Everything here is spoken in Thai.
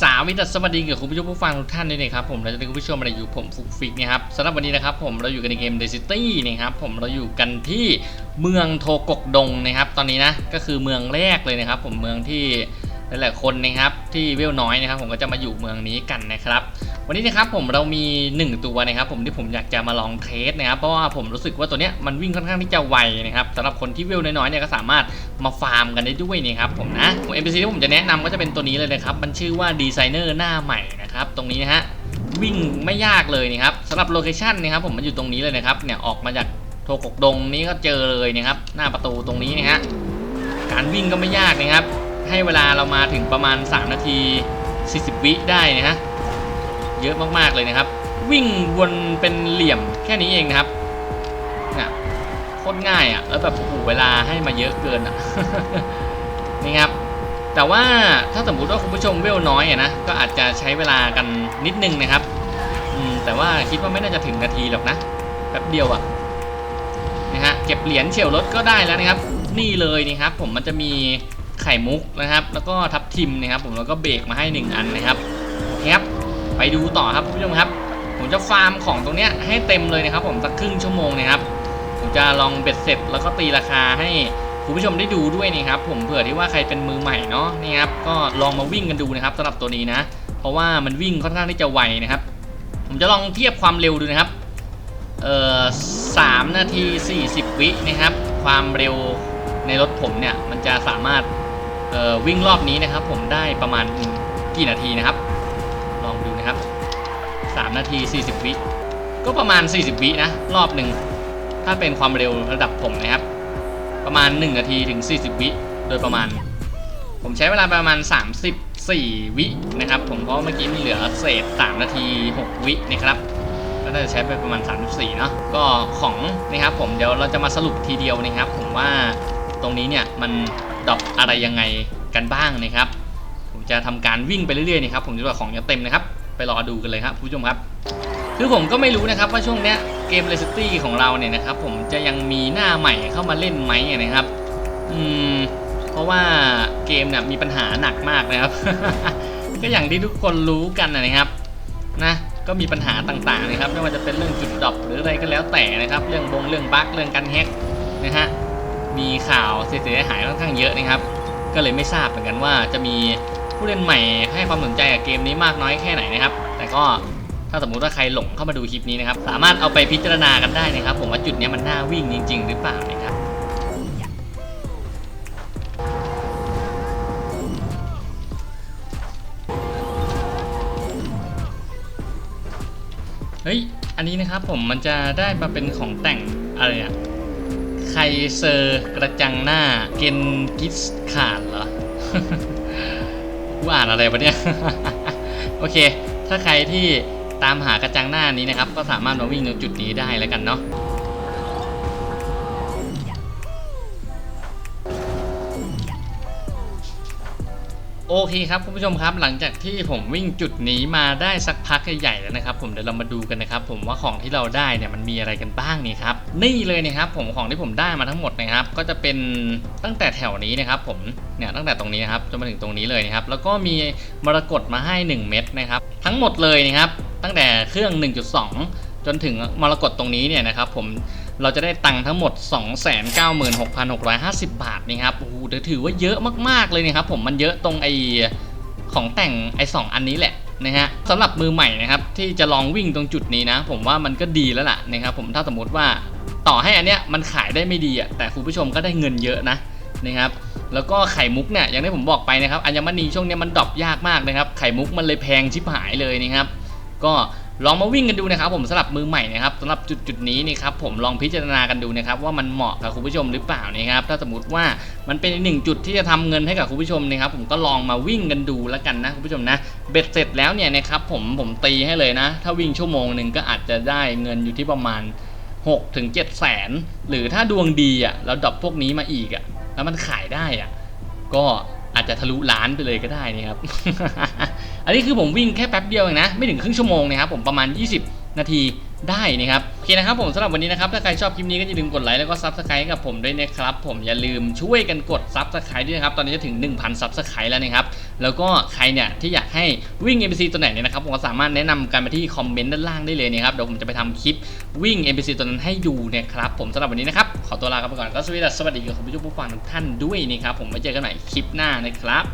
สาวิตสวัสดีกับคุณผู้ชมผู้ฟังทุกท่านด้วยนะครับผมเราจะเป็นคุณผู้ชมอะไรอยู่ผมฟุกฟิกนะครับสำหรับวันนี้นะครับผมเราอยู่กันในเกม The City นะครับผมเราอยู่กันที่เมืองโทกกดงนะครับ ตอนนี้นะก็คือเมืองแรกเลยนะครับ ผมเมืองที่หลายๆคนนะครับที่เวลน้อยนะครับ ผมก็จะมาอยู่เมืองนี้กันนะครับ วันนี้นะครับผมเรามี 1 ตัวนะครับผมที่ผมอยากจะมาลองเทสนะครับเพราะว่าผมรู้สึกว่าตัวเนี้ยมันวิ่งค่อนข้างที่จะไวนะครับสำหรับคนที่เวน้อยๆเนี่ยก็สามารถมาฟาร์มกันได้ด้วยนะครับผมนะ NPC ที่ผมจะแนะนำก็จะเป็นตัวนี้เลยนะครับมันชื่อว่าดีไซเนอร์หน้าใหม่นะครับตรงนี้นะฮะวิ่งไม่ยากเลยนะครับสำหรับโลเคชันนะครับผมมันอยู่ตรงนี้เลยนะครับเนี่ยออกมาจากโทกกดงนี้ก็เจอเลยนะครับหน้าประตูตรงนี้นะฮะการวิ่งก็ไม่ยากนะครับให้เวลาเรามาถึงประมาณ 3 นาที 40 วิได้นะฮะ เยอะมากๆเลยนะครับ วิ่งวนเป็นเหลี่ยมแค่นี้เองนะครับเนี่ยโคตรง่ายอะ่ะแล้วแบบโอ้โหเวลาให้มาเยอะเกินอะ่ะนี่ครับแต่ว่าถ้าสมมุติว่าคุณผู้ชมเวลน้อยอะนะก็อาจจะใช้เวลากันนิดนึงนะครับอืมแต่ว่าคิดว่าไม่น่าจะถึงนาทีหรอกนะแป๊บเดียวอะ่ะนะฮะเก็บเหรียญเฉียวรถก็ได้แล้วนะครับ นี่เลยนี่ครับ ผมมันจะมีไข่มุกนะครับ แล้วก็ทับทิมนะครับ ผมแล้วก็เบรกมาให้หนึ่งอันนะครับโอเคครับ ไปดูต่อครับผู้ชมครับ ผมจะฟาร์มของตรงเนี้ยให้เต็มเลยนะครับ ผมสักครึ่งชั่วโมงนะครับผมจะลองเบ็ดเสร็จแล้วก็ตีราคาให้คุณผู้ชมได้ดูด้วยนะครับผมเผื่อที่ว่าใครเป็นมือใหม่เนาะนี่ครับก็ลองมาวิ่งกันดูนะครับสำหรับตัวนี้นะ เพราะว่ามันวิ่งค่อนข้างที่จะไวนะครับ ผมจะลองเทียบความเร็วดูนะครับเอ่อสามนาที 40 วินะครับ ความเร็วในรถผมเนี่ยมันจะสามารถเอ่อวิ่งรอบนี้นะครับ ผมได้ประมาณกี่นาทีนะครับ 3 นาที 40 วิ ก็ประมาณ 40 วินะ รอบหนึ่ง ถ้าเป็นความเร็วระดับผมนะครับ ประมาณ 1 นาทีถึง 40 วิ โดยประมาณ ผมใช้เวลาประมาณ 34 วินะครับ ผมเพราะเมื่อกี้มันเหลือเศษ 3 นาที 6 วินะครับ ก็น่าจะใช้ไปประมาณ 34 เนาะ ก็ของนะครับผมเดี๋ยวเราจะมาสรุปทีเดียวนะครับ ผมว่าตรงนี้เนี่ยมันดรอปอะไรยังไงกันบ้างนะครับ ผมจะทำการวิ่งไปเรื่อยๆนะครับผมจะว่าของจะเต็มนะครับ ไปรอดูกันเลยครับผู้ชมครับ คือผมก็ไม่รู้นะครับว่าช่วงเนี้ยเกม r e c i t y ของเราเนี่ยนะครับ ผมจะยังมีหน้าใหม่เข้ามาเล่นไหมนะครับ อืม เพราะว่าเกมเนี่ยมีปัญหาหนักมากนะครับ ก็อย่างที่ทุกคนรู้กันนะครับ นะก็มีปัญหาต่างๆนะครับไม่ว่าจะเป็นเรื่องจุดดรอปหรืออะไรก็แล้วแต่นะครับ เรื่องบงเรื่องบั๊กเรื่องการแฮกนะฮะมีข่าวเสียหายค่อนข้างเยอะนะครับ ก็เลยไม่ทราบเหมือนกันว่าจะมี ผู้เล่นใหม่ให้ความสนใจกับเกมนี้มากน้อยแค่ไหนนะครับ แต่ก็ถ้าสมมุติว่าใครหลงเข้ามาดูคลิปนี้นะครับ สามารถเอาไปพิจารณากันได้นะครับ ผมว่าจุดนี้มันน่าวิ่งจริง ๆ หรือเปล่านะครับเฮ้ย อันนี้นะครับผมมันจะได้มาเป็นของแต่งอะไรอะไคเซอร์กระจังหน้าเกนกิสขาดเหรอ กูอ่านอะไรวะเนี่ย โอเค ถ้าใครที่ตามหากระจังหน้านี้นะครับ ก็สามารถมาวิ่งตรงจุดนี้ได้แล้วกันเนาะ โอเคครับคุณผู้ชมครับหลังจากที่ผมวิ่งจุดนี้มาได้สักพักใหญ่ๆแล้วนะครับ ผมเดี๋ยวเรามาดูกันนะครับผมว่าของที่เราได้เนี่ยมันมีอะไรกันบ้างนี่ครับนี่เลยนะครับผมของที่ผมได้มาทั้งหมดนะครับ ก็จะเป็นตั้งแต่แถวนี้นะครับผมเนี่ยตั้งแต่ตรงนี้นะครับจนมาถึงตรงนี้เลยนะครับแล้วก็มีมรกตมาให้ 1 เม็ดนะครับทั้งหมดเลยนะครับตั้งแต่เครื่อง 1.2 จนถึงมรกตตรงนี้เนี่ยนะครับผม เราจะได้ตังค์ทั้งหมด 296,650 บาทนี่ครับโอ้โหเดี๋ยวถือว่าเยอะมากๆเลยนะครับผมมันเยอะตรงไอของแต่งไอสองอันนี้แหละนะฮะสำหรับมือใหม่นะครับที่จะลองวิ่งตรงจุดนี้นะ ผมว่ามันก็ดีแล้วล่ะนะครับผมถ้าสมมติว่าต่อให้อันเนี้ยมันขายได้ไม่ดีอะแต่คุณผู้ชมก็ได้เงินเยอะนะนะครับแล้วก็ไข่มุกเนี่ยอย่างที่ผมบอกไปนะครับอัญมณีช่วงเนี้ยมันดรอปยากมากนะครับไข่มุกมันเลยแพงชิบหายเลยนะครับก็ ลองมาวิ่งกันดูนะครับผมสำหรับมือใหม่นะครับสำหรับจุดจุดนี้นี่ครับผมลองพิจารณากันดูนะครับว่ามันเหมาะกับคุณผู้ชมหรือเปล่านะครับถ้าสมมติว่ามันเป็นหนึ่งจุดที่จะทำเงินให้กับคุณผู้ชมนะครับผมก็ลองมาวิ่งกันดูแล้วกันนะคุณผู้ชมนะเบ็ดเสร็จแล้วเนี่ยนะครับผมผมตีให้เลยนะ ถ้าวิ่งชั่วโมงหนึ่งก็อาจจะได้เงินอยู่ที่ประมาณ6ถึง7แสนหรือถ้าดวงดีอะแล้วดรอปพวกนี้มาอีกอะแล้วมันขายได้อะก็อาจจะทะลุล้านไปเลยก็ได้นี่ครับ อันนี้คือผมวิ่งแค่แป๊บเดียวเองนะ ไม่ถึงครึ่งชั่วโมงนะครับผมประมาณ 20 นาทีได้นะครับโอเคนะครับผมสำหรับวันนี้นะครับ ถ้าใครชอบคลิปนี้ก็อย่าลืมกดไลค์แล้วก็ซับสไครต์กับผมด้วยนะครับ ผมอย่าลืมช่วยกันกดซับสไครต์ด้วยนะครับ ตอนนี้จะถึง 1,000ซับสไครต์แล้วนะครับ แล้วก็ใครเนี่ยที่อยากให้วิ่ง NPC ตัวไหนเนี่ยนะครับ ผมก็สามารถแนะนำกันไปที่คอมเมนต์ด้านล่างได้เลยนะครับ เดี๋ยวผมจะไปทำคลิปวิ่ง NPC ตัวนั้นให้ดูนะครับ ผมสำหรับวันนี้นะครับ ขอตัวลาไปก่อนก็สวัสดีสวัสดีกับคุณผู้ชมผู้ฟังทุกท่านด้วยนะครับ ผมไว้เจอกันใหม่คลิปหน้านะครับ